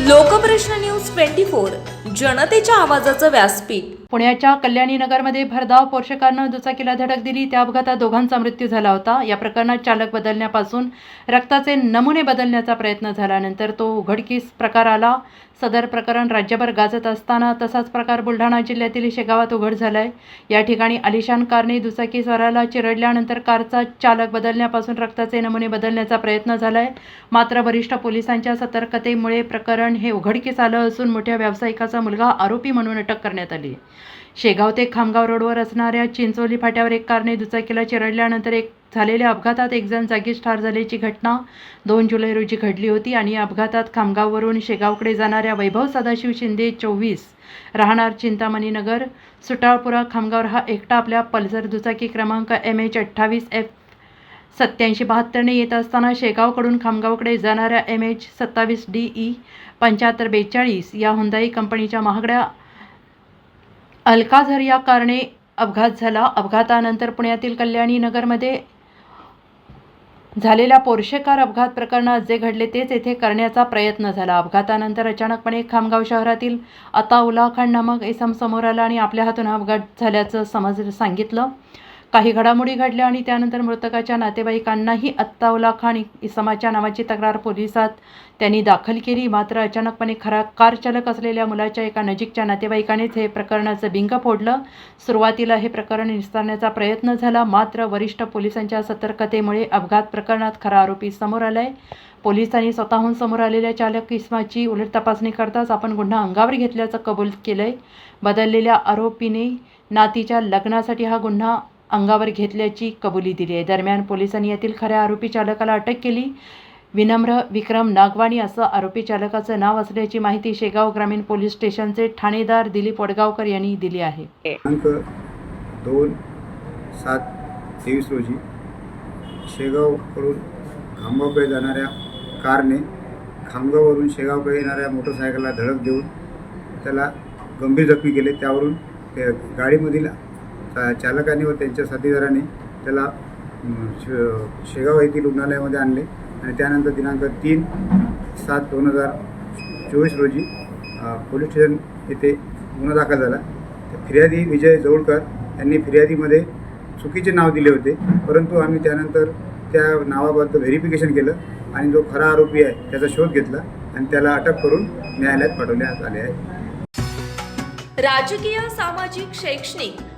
Lokprashna news twenty four. जनतेच्या आवाजाचं व्यासपीठ. पुण्याच्या कल्याणी नगरमध्ये भरधाव पोषकानं दुचाकीला धडक दिली. त्या अपघातात दोघांचा मृत्यू झाला होता. या प्रकरणात चालक बदलण्यापासून रक्ताचे नमुने बदलण्याचा प्रयत्न झाल्यानंतर तो उघडकीस प्रकार आला. सदर प्रकरण राज्यभर गाजत असताना तसाच प्रकार बुलढाणा जिल्ह्यातील शेगावात उघड झाला आहे या ठिकाणी आलिशान कारने दुचाकी स्वराला चिरडल्यानंतर कारचा चालक बदलण्यापासून रक्ताचे नमुने बदलण्याचा प्रयत्न झाला आहे मात्र वरिष्ठ पोलिसांच्या सतर्कतेमुळे प्रकरण हे उघडकीस आलं असून मोठ्या व्यावसायिकाचा मुलगा आरोपी म्हणून अटक करण्यात आली. शेगाव ते खामगाव रोडवर असणाऱ्या चिंचोली फाट्यावर एक कारने दुचाकीला चिरडल्यानंतर एक झालेल्या अपघातात एक जण जागीच ठार झाल्याची घटना दोन जुलै रोजी घडली होती आणि या अपघातात खामगाववरून शेगावकडे जाणाऱ्या वैभव सदाशिव शिंदे चोवीस राहणार चिंतामणी नगर सुटाळपुरा खामगावर हा एकटा आपल्या पल्सर दुचाकी क्रमांक एम एच अठ्ठावीस एफ सत्याऐंशी बहात्तरने येत असताना शेगावकडून खामगावकडे जाणाऱ्या एम एच सत्तावीस डी ई पंच्याहत्तर बेचाळीस या हुंदाई कंपनीच्या महागड्या अल्काझर या कारणे अपघात झाला. अपघातानंतर पुण्यातील कल्याणी नगरमध्ये झालेल्या पोर्शे कार अपघात प्रकरणात जे घडले तेच येथे करण्याचा प्रयत्न झाला. अपघातानंतर अचानकपणे खामगाव शहरातील आता खान नामक इसम समोर आला आणि आपल्या हातून अपघात झाल्याचं समज सांगितलं. काही घडामोडी घडल्या आणि त्यानंतर मृतकाच्या नातेवाईकांनाही अत्ताउला खान इसमाच्या नावाची तक्रार पोलिसात त्यांनी दाखल केली. मात्र अचानकपणे खरा कार चालक असलेल्या मुलाच्या एका नजीकच्या नातेवाईकानेच हे प्रकरणाचं बिंग फोडलं. सुरुवातीला हे प्रकरण निस्तारण्याचा प्रयत्न झाला. मात्र वरिष्ठ पोलिसांच्या सतर्कतेमुळे अपघात प्रकरणात खरा आरोपी समोर आलाय. पोलिसांनी स्वतःहून समोर आलेल्या चालक इस्माची उलट तपासणी करताच आपण गुन्हा अंगावर घेतल्याचं कबूल केलंय. बदललेल्या आरोपीने नातीच्या लग्नासाठी हा गुन्हा अंगावर घेतल्याची कबुली दिली आहे. दरम्यान पोलिसांनी यातील खऱ्या आरोपी चालकाला अटक केली. विनम्र विक्रम नागवाणी असं आरोपी चालकाचं नाव असल्याची माहिती शेगाव ग्रामीण पोलीस स्टेशनचे ठाणेदार दिलीप वडगावकर यांनी दिली आहे. दोन सात तेवीस रोजी शेगावकडून खामगावकडे जाणाऱ्या कारने खामगाववरून शेगावकडे येणाऱ्या मोटरसायकलला धडक देऊन त्याला गंभीर जखमी केले. त्यावरून गाडीमधील चालकाने व त्यांच्या साथीदाराने त्याला श शेगाव येथील रुग्णालयामध्ये आणले. आणि त्यानंतर दिनांक तीन सात दोन हजार चोवीस रोजी पोलीस स्टेशन येथे गुन्हा दाखल झाला. फिर्यादी विजय जवळकर यांनी फिर्यादीमध्ये चुकीचे नाव दिले होते. परंतु आम्ही त्यानंतर त्या नावाबद्दल व्हेरिफिकेशन केलं आणि जो खरा आरोपी आहे त्याचा शोध घेतला आणि त्याला अटक करून न्यायालयात पाठवण्यात आले आहे. राजकीय सामाजिक शैक्षणिक